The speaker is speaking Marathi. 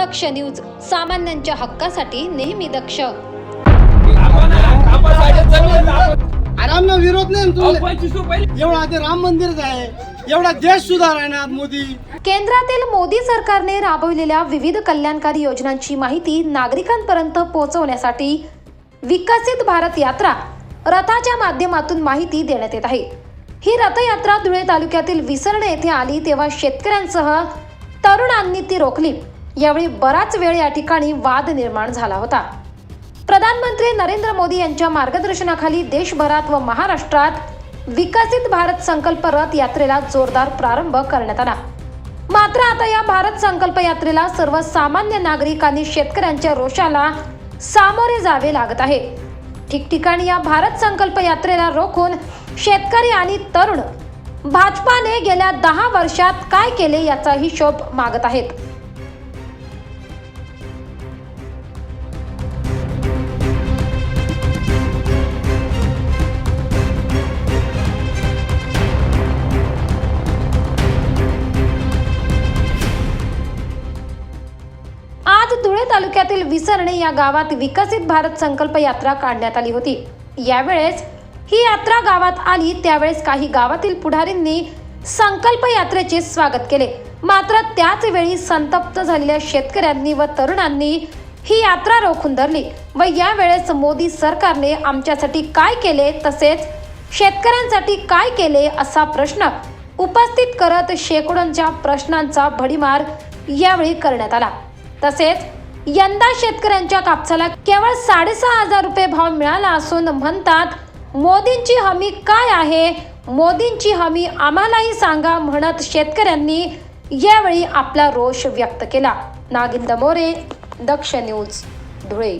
दक्ष न्यूज सामान्यांच्या हक्कासाठी नेहमी दक्ष. आरामनं विरोध नाही एवढा राम मंदिर आहे एवढा देश सुधारणार मोदी. केंद्रातील मोदी सरकारने राबवलेल्या विविध कल्याणकारी योजनांची माहिती नागरिकांपर्यंत पोहोचवण्यासाठी विकसित भारत यात्रा रथाच्या माध्यमातून माहिती देण्यात येत आहे. ही रथयात्रा धुळे तालुक्यातील विसरणे येथे आली तेव्हा शेतकऱ्यांसह तरुणांनी ती रोखली. यावेळी बराच वेळ या ठिकाणी वाद निर्माण झाला होता. प्रधानमंत्री नरेंद्र मोदी यांच्या मार्गदर्शनाखाली देशभरात व महाराष्ट्रात विकसित भारत संकल्प रथ यात्रेला जोरदार प्रारंभ करण्यात आला. मात्र आता या भारत संकल्प यात्रेला सर्वसामान्य नागरिक आणि शेतकऱ्यांच्या रोषाला सामोरे जावे लागत आहे. ठिकठिकाणी या भारत संकल्प यात्रेला रोखून शेतकरी आणि तरुण भाजपाने गेल्या दहा वर्षात काय केले याचा हिशोब मागत आहेत. आज धुळे तालुक्यातील विसरणे या गावात विकसित भारत संकल्प यात्रा काढण्यात आली होती. यावेळेस ही यात्रा गावात आली त्यावेळेस काही गावातील पुढारींनी संकल्प यात्रेचे स्वागत केले. मात्र त्याच वेळी संतप्त झालेल्या शेतकऱ्यांनी व तरुणांनी ही यात्रा रोखून धरली व यावेळेस मोदी सरकारने आमच्यासाठी काय केले तसेच शेतकऱ्यांसाठी काय केले असा प्रश्न उपस्थित करत शेकडोंच्या प्रश्नांचा भडीमार यावेळी करण्यात आला. तसेच यंदा शेतकऱ्यांच्या कापसाला केवळ साडेसहा हजार रुपये भाव मिळाला असून म्हणतात मोदींची हमी काय आहे? मोदींची हमी आम्हालाही सांगा म्हणत शेतकऱ्यांनी यावेळी आपला रोष व्यक्त केला. नागिंद मोरे दक्ष न्यूज धुळे.